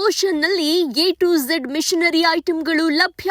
ಓಷನ್ನಲ್ಲಿ A to Z machinery ಐಟಂಗಳು ಲಭ್ಯ.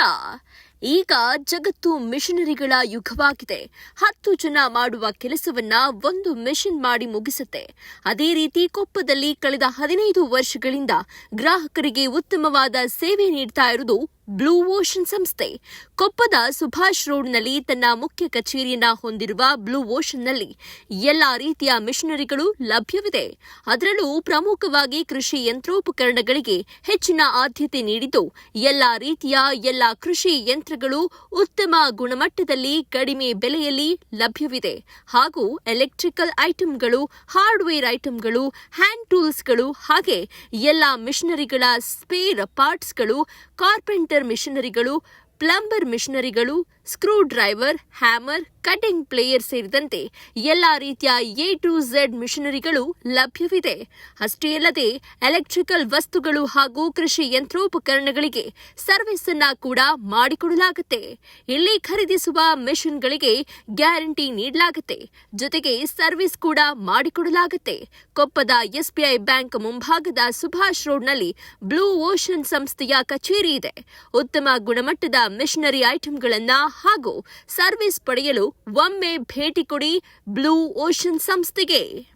ಈಗ ಜಗತ್ತು ಮಿಷನರಿಗಳ ಯುಗವಾಗಿದೆ. ಹತ್ತು ಜನ ಮಾಡುವ ಕೆಲಸವನ್ನ ಒಂದು ಮಿಷನ್ ಮಾಡಿ ಮುಗಿಸುತ್ತೆ. ಅದೇ ರೀತಿ ಕೊಪ್ಪದಲ್ಲಿ ಕಳೆದ ಹದಿನೈದು ವರ್ಷಗಳಿಂದ ಗ್ರಾಹಕರಿಗೆ ಉತ್ತಮವಾದ ಸೇವೆ ನೀಡ್ತಾ ಇರುವುದು ಬ್ಲೂ ಓಷನ್ ಸಂಸ್ಥೆ. ಕೊಪ್ಪದ ಸುಭಾಷ್ ರೋಡ್ನಲ್ಲಿ ತನ್ನ ಮುಖ್ಯ ಕಚೇರಿಯನ್ನ ಹೊಂದಿರುವ ಬ್ಲೂ ಓಷನ್ನಲ್ಲಿ ಎಲ್ಲ ರೀತಿಯ ಮಿಷನರಿಗಳು ಲಭ್ಯವಿದೆ. ಅದರಲ್ಲೂ ಪ್ರಮುಖವಾಗಿ ಕೃಷಿ ಯಂತ್ರೋಪಕರಣಗಳಿಗೆ ಹೆಚ್ಚಿನ ಆದ್ಯತೆ ನೀಡಿದ್ದು, ಎಲ್ಲ ರೀತಿಯ ಎಲ್ಲ ಕೃಷಿ ಯಂತ್ರಗಳು ಉತ್ತಮ ಗುಣಮಟ್ಟದಲ್ಲಿ ಕಡಿಮೆ ಬೆಲೆಯಲ್ಲಿ ಲಭ್ಯವಿದೆ. ಹಾಗೂ ಎಲೆಕ್ಟ್ರಿಕಲ್ ಐಟಂಗಳು, ಹಾರ್ಡ್ವೇರ್ ಐಟಂಗಳು, ಹ್ಯಾಂಡ್ ಟೂಲ್ಸ್ಗಳು, ಹಾಗೆ ಎಲ್ಲ ಮಿಷನರಿಗಳ ಸ್ಪೇರ್ ಪಾರ್ಟ್ಸ್ಗಳು, ಕಾರ್ಪೆಂಟರ್ ಮಿಷನರಿಗಳು plumber ಮಿಷನರಿಗಳು screw driver hammer cutting plier ಸೇರಿದಂತೆ ಎಲ್ಲಾ ರೀತಿಯ ಎ ಟು ಝೆಡ್ ಮಿಷನರಿಗಳು ಲಭ್ಯವಿದೆ. ಅಷ್ಟೇ ಅಲ್ಲದೆ, ಎಲೆಕ್ಟ್ರಿಕಲ್ ವಸ್ತುಗಳು ಹಾಗೂ ಕೃಷಿ ಯಂತ್ರೋಪಕರಣಗಳಿಗೆ ಸರ್ವಿಸ್ ಅನ್ನ ಕೂಡ ಮಾಡಿಕೊಡಲಾಗುತ್ತೆ. ಇಲ್ಲಿ ಖರೀದಿಸುವ ಮಿಷನ್ಗಳಿಗೆ ಗ್ಯಾರಂಟಿ ನೀಡಲಾಗುತ್ತೆ. ಜೊತೆಗೆ ಸರ್ವಿಸ್ ಕೂಡ ಮಾಡಿಕೊಡಲಾಗುತ್ತೆ. ಕೊಪ್ಪದ ಎಸ್ಬಿಐ ಬ್ಯಾಂಕ್ ಮುಂಭಾಗದ ಸುಭಾಷ್ ರೋಡ್ನಲ್ಲಿ ಬ್ಲೂ ಓಷನ್ ಸಂಸ್ಥೆಯ ಕಚೇರಿ ಇದೆ. ಉತ್ತಮ ಗುಣಮಟ್ಟದ ಮಿಷನರಿ ಐಟಂಗಳನ್ನ ಹಾಗೂ ಸರ್ವಿಸ್ ಪಡೆಯಲು ಒಮ್ಮೆ ಭೇಟಿ ಕೊಡಿ ಬ್ಲೂ ಓಷನ್ ಸಂಸ್ಥೆಗೆ.